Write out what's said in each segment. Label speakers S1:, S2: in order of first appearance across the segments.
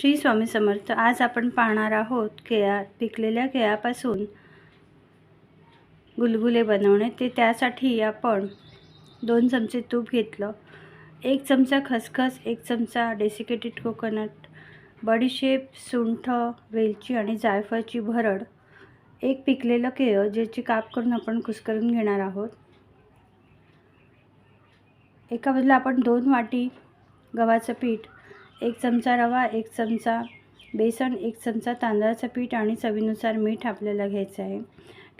S1: श्री स्वामी समर्थ आज आपण पाहणार आहोत केळा पिकलेल्या केळापासून गुलगुले बनवणे. ते त्यासाठी आपण दोन चमचे तूप घेतलं. एक चमचा खसखस एक चमचा डेसिकेटेड कोकोनट बडीशेप सुंठ वेलची आणि जायफळची भरड. एक पिकलेलं केळं ज्याची काप करून आपण कुस्करून घेणार आहोत. एका बाजूला आपण दोन वाटी गव्हाचं पीठ एक चमचा रवा एक चमचा बेसन एक चमचा तांदळाचं पीठ आणि चवीनुसार मीठ आपल्याला घ्यायचं आहे.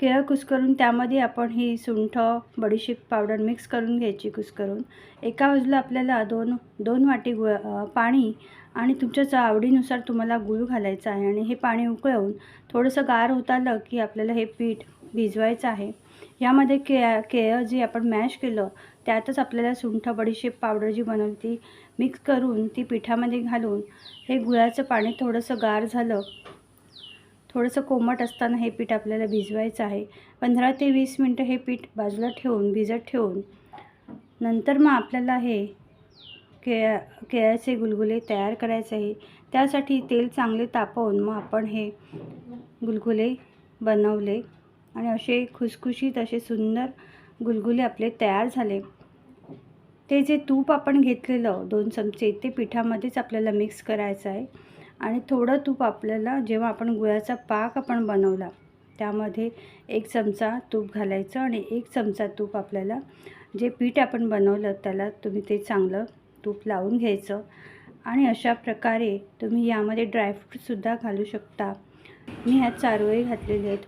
S1: केळं कुस्करून त्यामध्ये आपण ही सुंठ बडीशेप पावडर मिक्स करून घ्यायची कुस्करून एका बाजूला आपल्याला दोन दोन वाटी गुळ पाणी आणि तुमच्या आवडीनुसार तुम्हाला गुळ घालायचा आहे आणि हे पाणी उकळवून थोडंसं गार होत आलं की आपल्याला हे पीठ भिजवायचं आहे. यामध्ये के केळं जी आपण मॅश केलं त्यातच आपल्याला सुंठ बडीशेप पावडर जी बनवली ती मिक्स करून ती पिठामध्ये घालून हे गुळाचं पाणी थोडंसं गार झालं. थोडंसं कोमट असताना हे पीठ आपल्याला भिजवायचं आहे. पंधरा ते वीस मिनटं हे पीठ बाजूला ठेवून भिजत ठेवून नंतर मग आपल्याला हे केळ्या केळ्याचे गुलगुले तयार करायचे आहे. त्यासाठी तेल चांगले तापवून मग आपण हे गुलगुले बनवले. आणि असे खुसखुशीत असे सुंदर गुलगुले आपले तयार झाले. ते जे तूप आपण घेतलेलं दोन चमचे ते पिठामध्येच आपल्याला मिक्स करायचं आहे. आणि थोडं तूप आपल्याला जेव्हा आपण गुळाचा पाक आपण बनवला त्यामध्ये एक चमचा तूप घालायचं आणि एक चमचा तूप आपल्याला जे पीठ आपण बनवलं त्याला तुम्ही ते चांगलं तूप लावून घ्यायचं. आणि अशा प्रकारे तुम्ही यामध्ये ड्रायफ्रूटसुद्धा घालू शकता. मी ह्यात चारोळे घातलेले आहेत.